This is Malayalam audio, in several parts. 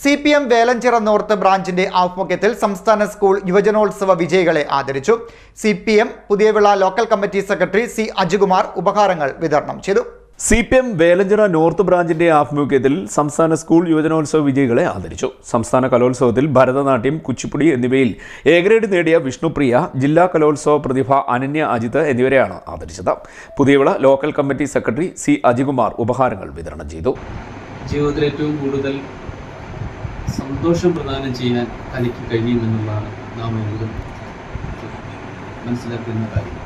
C P M Velanchira north ബ്രാഞ്ചിന്റെ ആഭിമുഖ്യത്തിൽ സംസ്ഥാന സ്കൂൾ യുവജനോത്സവ വിജയികളെ ആദരിച്ചു. C P M Puthiyavila local committee secretary C Ajikumar ഉപഹാരങ്ങൾ വിതരണം ചെയ്തു. C P M Velanchira north ബ്രാഞ്ചിന്റെ ആഭിമുഖ്യത്തിൽ സംസ്ഥാന സ്കൂൾ യുവജനോത്സവ വിജയികളെ ആദരിച്ചു. സംസ്ഥാന കലോത്സവത്തിൽ ഭരതനാട്യം കുച്ചിപ്പുടി എന്നിവയിൽ എ ഗ്രേഡ് നേടിയ വിഷ്ണുപ്രിയ ജില്ലാ കലോത്സവ പ്രതിഭ അനന്യ അജിത് എന്നിവരെയാണ് ആദരിച്ചത്. Puthiyavila local committee secretary C Ajikumar ഉപഹാരങ്ങൾ വിതരണം ചെയ്തു. ജീവിതത്തിൽ ഏറ്റവും കൂടുതൽ സന്തോഷം പ്രദാനം ചെയ്യാൻ കലയ്ക്ക് കഴിയുമെന്നുള്ളതാണ് നാം എപ്പോഴും മനസ്സിലാക്കുന്ന കാര്യം.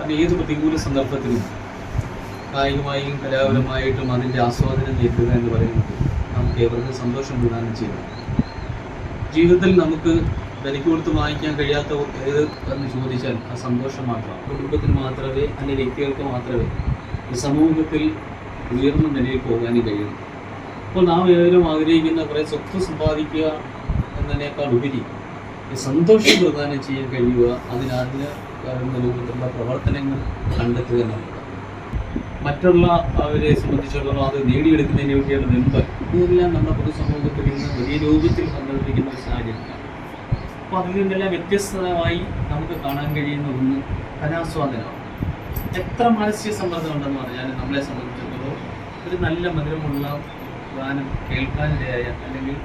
അത് ഏത് പ്രതികൂല സന്ദർഭത്തിലും കായികമായും കലാപരമായിട്ടും അതിന്റെ ആസ്വാദനം നേരിടുക എന്ന് പറയുന്നത് നമുക്ക് ഏവർക്കും സന്തോഷം പ്രദാനം ചെയ്യുന്നു ജീവിതത്തിൽ നമുക്ക് വിലയ്ക്ക് കൊടുത്ത് വാങ്ങിക്കാൻ കഴിയാത്ത ഏത് എന്ന് ചോദിച്ചാൽ ആ സന്തോഷം മാത്രമാണ് കുടുംബത്തിന് മാത്രമേ അല്ലെങ്കിൽ വ്യക്തികൾക്ക് മാത്രമേ സമൂഹത്തിൽ ഉയർന്ന നിലയിൽ പോകാനും കഴിയുള്ളൂ അപ്പോൾ നാം ഏവരും ആഗ്രഹിക്കുന്ന കുറേ സ്വത്ത് സമ്പാദിക്കുക എന്നതിനേക്കാൾ ഉപരി സന്തോഷം പ്രദാനം ചെയ്യാൻ കഴിയുക അതിനാദ്യ രൂപത്തിലുള്ള പ്രവർത്തനങ്ങൾ കണ്ടെത്തുക എന്നുള്ളത്. മറ്റുള്ള അവരെ സംബന്ധിച്ചിടത്തോളം അത് നേടിയെടുക്കുന്നതിന് വേണ്ടിയുള്ള മുൻപ് ഇതെല്ലാം നമ്മുടെ പൊതുസമൂഹത്തിൽ ഇന്ന് വലിയ രൂപത്തിൽ സംഘടിപ്പിക്കുന്ന ഒരു സാഹചര്യമാണ്. അപ്പോൾ അതിൽ നിന്നെല്ലാം വ്യത്യസ്തമായി നമുക്ക് കാണാൻ കഴിയുന്ന ഒന്ന് കലാസ്വാദനമാണ് എത്ര മാനസിക സമ്മർദ്ദം ഉണ്ടെന്ന് പറഞ്ഞാൽ നമ്മളെ സംബന്ധിച്ചിടത്തോളം ഒരു നല്ല മധുരമുള്ള ഗാനം കേൾക്കാനിടയായ അല്ലെങ്കിൽ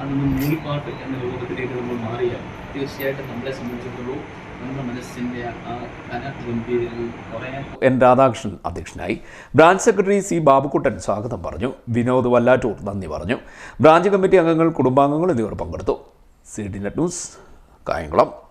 അതൊന്ന് മൂളിപ്പാട്ട് എന്ന രൂപത്തിലേക്ക് നമ്മൾ മാറിയാൽ തീർച്ചയായിട്ടും നമ്മളെ സംബന്ധിച്ചിടത്തോളം എൻ രാധാകൃഷ്ണൻ അധ്യക്ഷനായി. ബ്രാഞ്ച് സെക്രട്ടറി സി ബാബുക്കുട്ടൻ സ്വാഗതം പറഞ്ഞു. വിനോദ് വല്ലാറ്റൂർ നന്ദി പറഞ്ഞു. ബ്രാഞ്ച് കമ്മിറ്റി അംഗങ്ങൾ കുടുംബാംഗങ്ങൾ എന്നിവർ പങ്കെടുത്തു. C D net news Kayamkulam.